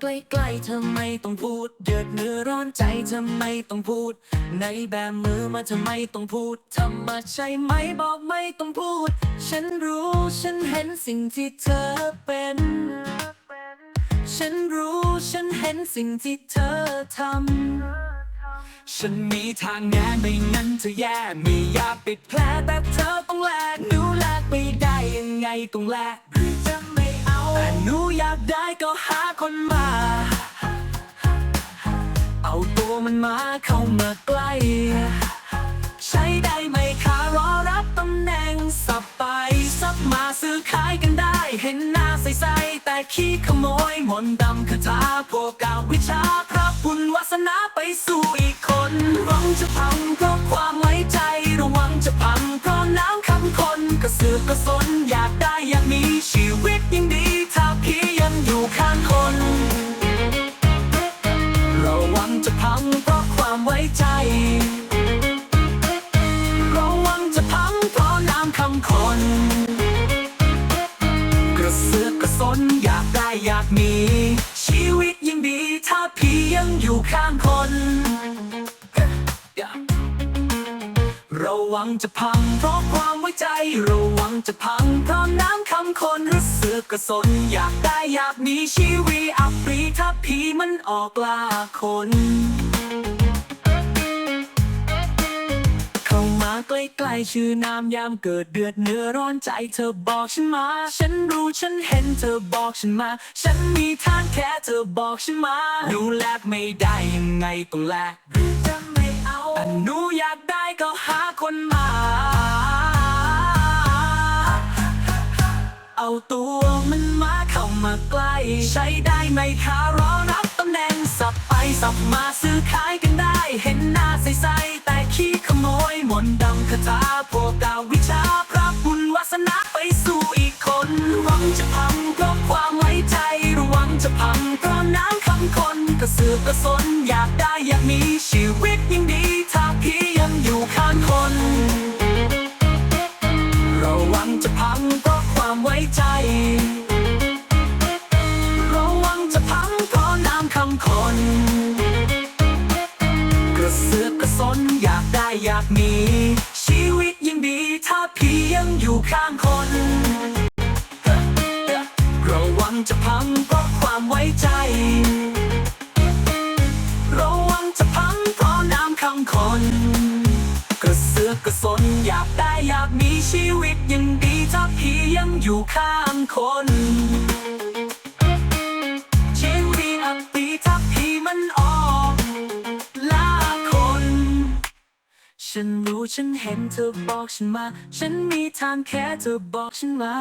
ใกล้ๆเธอไม่ต้องพูด เดือดเนื้อร้อนใจเธอไม่ต้องพูด ในแบบมือมาเธอไม่ต้องพูดทำมาใช่ไหมบอกไม่ต้องพูด ฉันรู้ฉันเห็นสิ่งที่เธอเป็น ฉันรู้ฉันเห็นสิ่งที่เธอทำ ฉันมีทางแง่ไม่งั้นเธอแย่ม่อยาปิดแผลแต่เธอต้องแลกหนูแลกไม่ได้ยังไงต้องแลกหรือจะ แต่หนูอยากได้ก็หาคนมา เอาตัวมันมาเข้ามาใกล้ ใช้ได้ไหมคะรอรับตำแหน่งสับไปสับมาซื้อขายกันได้ เห็นหน้าใสๆแต่ขี้ขโมยมนดำคาถาพวกกาวิชาพระบุญวาสนาไปสู่อีกคนหวังจะพังเพราะความ นอยากได้อยากมี ชีวิตยิ่งดีถ้าพี่ยังอยู่ข้างคน ระวังจะพังเพราะความไว้ใจ ระวังจะพังเพราะน้ำคำคนระเสือกกระสน อยากได้อยากมีชีวิตอัปรีถ้าพี่มันออกล่าคน ใกล้ชื่อน้ำยามเกิดเดือดเนื้อร้อนใจเธอบอกฉันมา ฉันรู้ฉันเห็นเธอบอกฉันมา ฉันมีทางแค่เธอบอกฉันมาหนูแลกไม่ได้ยังไงต้องแลกหรือจะไม่เอาแต่หนูอยากได้ก็หาคนมา เอาตัวมันมาเข้ามาใกล้ ใช้ได้ไหมคะรอรับตำแหน่งสับไปสับมาซื้อขายกันได้ เห็นหน้าใสๆ ขี้ขโมยมนดำคาถาพวกเก่าวิชาพระบุญวาสนาไปสู่อีกคนหวังจะพังเพราะความไว้ใจระวังจะพังเพราะน้ำคำคนกระสือกระสนอยากได้อยาก อยากได้อยากมี ชีวิตยิ่งดีถ้าพี่ยังอยู่ข้างคน ระวังจะพังเพราะความไว้ใจ ระวังจะพังเพราะน้ำคำคน กระเสือกกระสนอยากได้อยากมีชีวิตยังดีถ้าพี่ยังอยู่ข้างคน ฉันรู้ฉันเห็นเธอบอกฉันมา ฉันมีทางแค่เธอบอกฉันมา